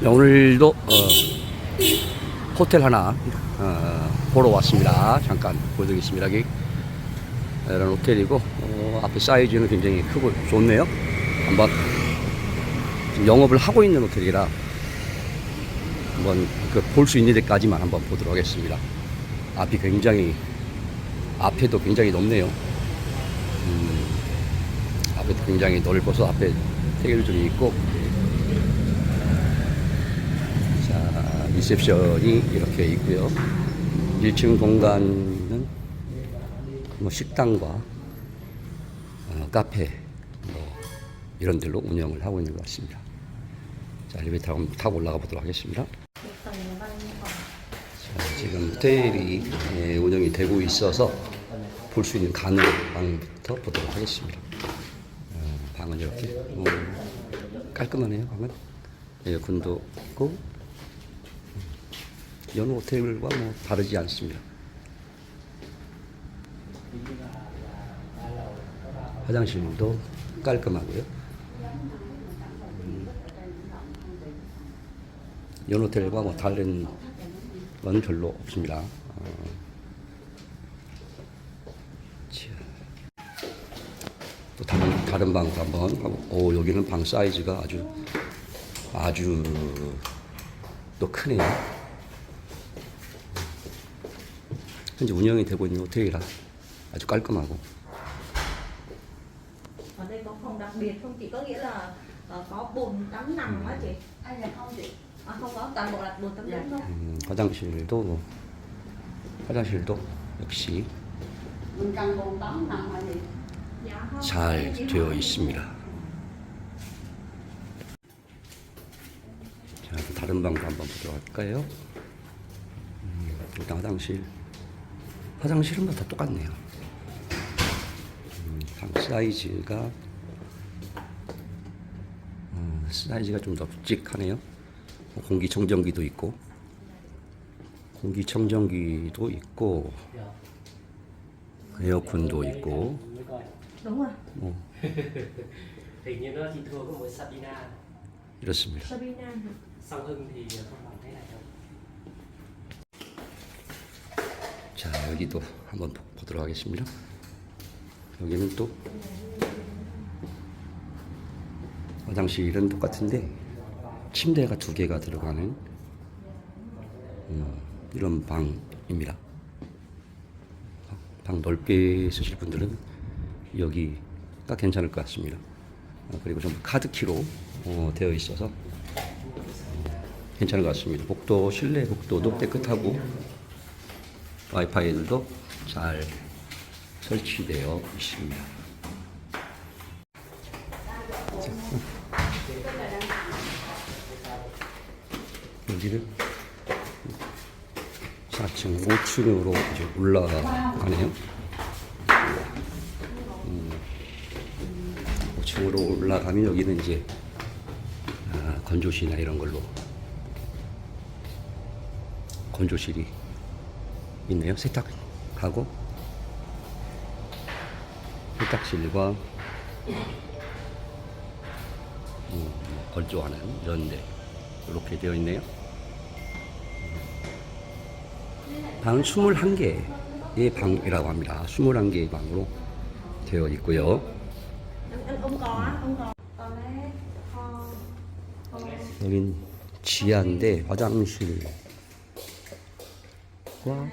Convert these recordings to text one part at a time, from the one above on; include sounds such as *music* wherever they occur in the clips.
네, 오늘도 어, 호텔 하나 어, 보러 왔습니다. 잠깐 보여드리겠습니다. 이런 호텔이고 어, 앞에 사이즈는 굉장히 크고 좋네요. 한번 영업을 하고 있는 호텔이라 한번 그 볼 수 있는 데까지만 한번 보도록 하겠습니다. 앞이 굉장히 앞에도 굉장히 넓네요. 음, 앞에도 굉장히 넓어서 앞에 테이블들이 있고 자, 리셉션이 이렇게 있고요. 1층 공간은 뭐 식당과 어, 카페 뭐 이런 데로 운영을 하고 있는 것 같습니다. 자, 엘리베이터 타고 올라가 보도록 하겠습니다. 자, 지금 호텔이 예, 운영이 되고 있어서 볼 수 있는 가능 방부터 보도록 하겠습니다. 어, 방은 이렇게 어, 깔끔하네요. 방은 에어컨도 있고 음, 여느 호텔과 뭐 다르지 않습니다. 화장실도 깔끔하고요. 음, 여느 호텔과 뭐 다른 건 별로 없습니다. 어, 자. 또 다른 다른 방도 한번 가보. 오 여기는 방 사이즈가 아주 아주 또 크네요. 현재 운영이 되고 있는 호텔이라 아주 깔끔하고 ở đây có phòng đặc biệt không chị có nghĩa là ờ, có bồn tắm nằm á chị À dạ không chị à, không có toàn bộ là bồn tắm nằm thôi 음, 화장실도 뭐, 화장실도 역시 Mình cần bồn tắm nằm hả chị? dạ không 잘 되어 있습니다. 자, 또 다른 방도 한번 보도록 할까요? 음, 일단 화장실. 화장실은 뭐다 똑같네요. 음, 방 사이즈가 음, 사이즈가 좀 널찍하네요. 공기청정기도 있고 공기청정기도 있고 에어컨도 있고 뭐 *laughs* Sabina 이렇습니다. 자 여기도 한번 보- 보도록 하겠습니다. 여기는 또 화장실은 똑같은데 침대가 두 개가 들어가는 음, 이런 방입니다. 방 넓게 쓰실 분들은 여기가 괜찮을 것 같습니다. 어, 그리고 좀 카드키로 어, 되어 있어서 어, 괜찮을 것 같습니다. 복도 실내 복도도 깨끗하고 와이파이들도 잘 설치되어 있습니다. 여기를 4층, 5층으로 이제 올라가네요. 음, 5층으로 올라가면 여기는 이제 아, 건조실이나 이런 걸로 건조실이 있네요. 세탁하고 세탁실과 음, 건조하는 이런 데 이렇게 되어 있네요. 방은 21개의 방이라고 합니다. 21개의 방으로 되어 있고요. 여긴 지하인데 화장실과 뭐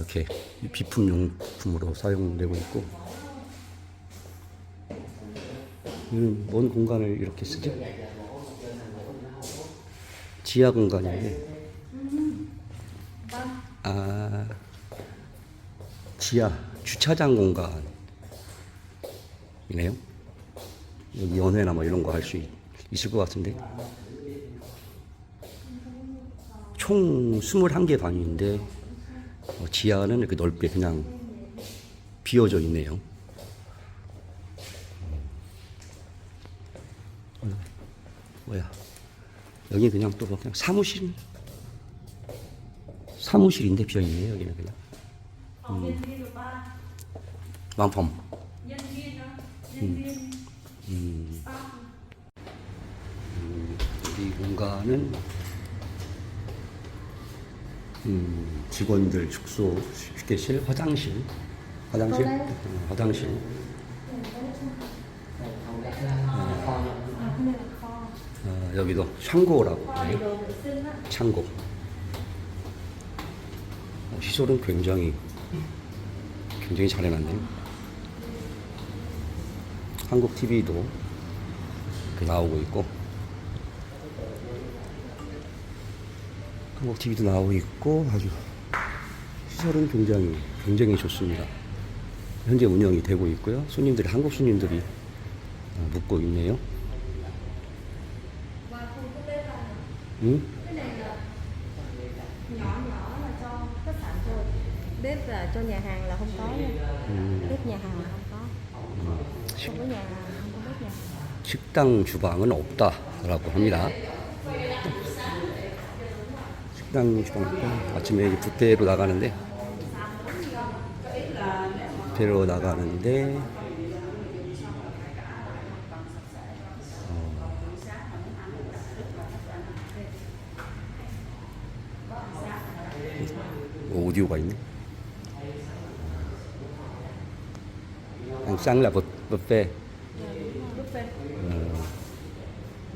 이렇게 비품 용품으로 사용되고 있고 이는 뭔 공간을 이렇게 쓰죠? 지하 공간인데 아 지하 주차장 공간이네요. 여기 연회나 뭐 이런 거 할 수 있을 것 같은데 총 21개 방인데 어, 지하는 이렇게 넓게 그냥 비어져 있네요. 어, 뭐야? 여기 그냥 또 그냥 사무실 사무실인데 비어 있네요. 여기는 그냥 왕펌. nhân viên staff 여기 이 공간은 음, 직원들 숙소, 휴게실, 화장실, 화장실, 어, 화장실. này là kho 어, 여기도 창고라고 해요. á 창고. 어, 시설은 굉장히 굉장히 잘 해놨네요. 한국 TV도 나오고 있고 한국 TV도 나오고 있고 아주 시설은 굉장히 굉장히 좋습니다. 현재 운영이 되고 있고요. 손님들이 한국 손님들이 어, 묵고 있네요. 응? cái này là nhỏ nhỏ là cho khách sạn thôi bếp là cho nhà hàng là không có nha bếp nhà hàng là không có không có nhà hàng không có bếp nhà hàng 식당 주방은 없다라고 합니다. 식당 없고 아침에 이제 뷔페로 나가는데 뷔페로 나가는데 어, 오디오가 있네. là buffet buffet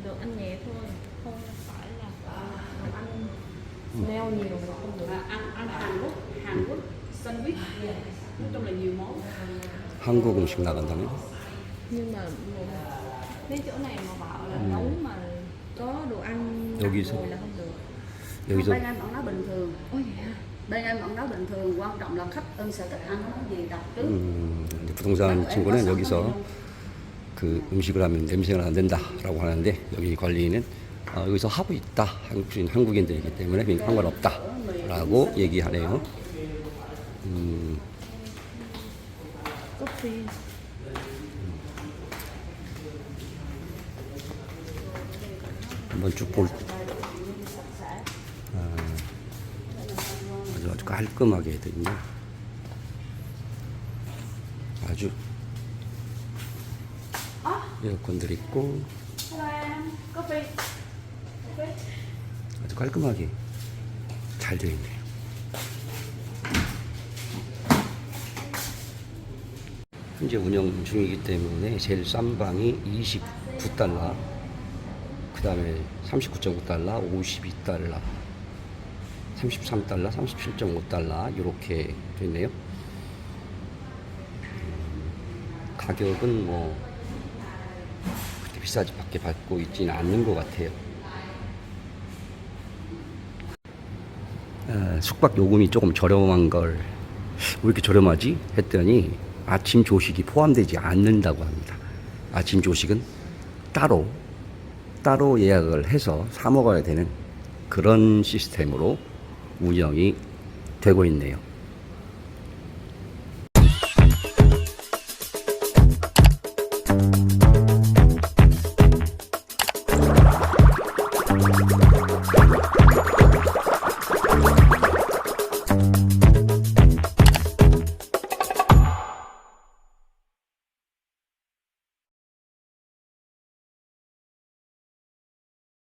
được ăn nhẹ thôi không phải là đồ ăn smell nhiều là không được À, ăn ăn Hàn Quốc Hàn Quốc sandwich nói chung là nhiều món 한국 음식 나간다면 nhưng mà mấy chỗ này mà bảo là nấu mà có đồ ăn 여기서. rồi là không được 여기서 bên anh vẫn nói bình thường ôi hả? bên em vẫn nói bình thường quan trọng là khách ưng sẽ thích ăn món gì đặt trước 음, 이제 부동산 친구는 여기서 그 음식을 하면 냄새가 안 된다라고 하는데 여기 관리인은 어, 여기서 하고 있다 한국인 한국인들이기 때문에 그냥 상관없다 라고 얘기하네요. 음, coffee 한번 쭉 볼. 아, 아주 아주 깔끔하게 돼 있네. 아주 에어컨들 있고 em coffee 아주 깔끔하게 잘 되어 있네요. 현재 운영 중이기 때문에 제일 싼 방이 29달러, 그 다음에 39.9달러, 52달러, 33달러, 37.5달러 이렇게 돼 있네요. 음, 가격은 뭐 그렇게 비싸지 밖에 받고 있지는 않는 것 같아요. 숙박 요금이 조금 저렴한 걸 왜 이렇게 저렴하지? 했더니 아침 조식이 포함되지 않는다고 합니다. 아침 조식은 따로 따로 예약을 해서 사 먹어야 되는 그런 시스템으로 운영이 되고 있네요.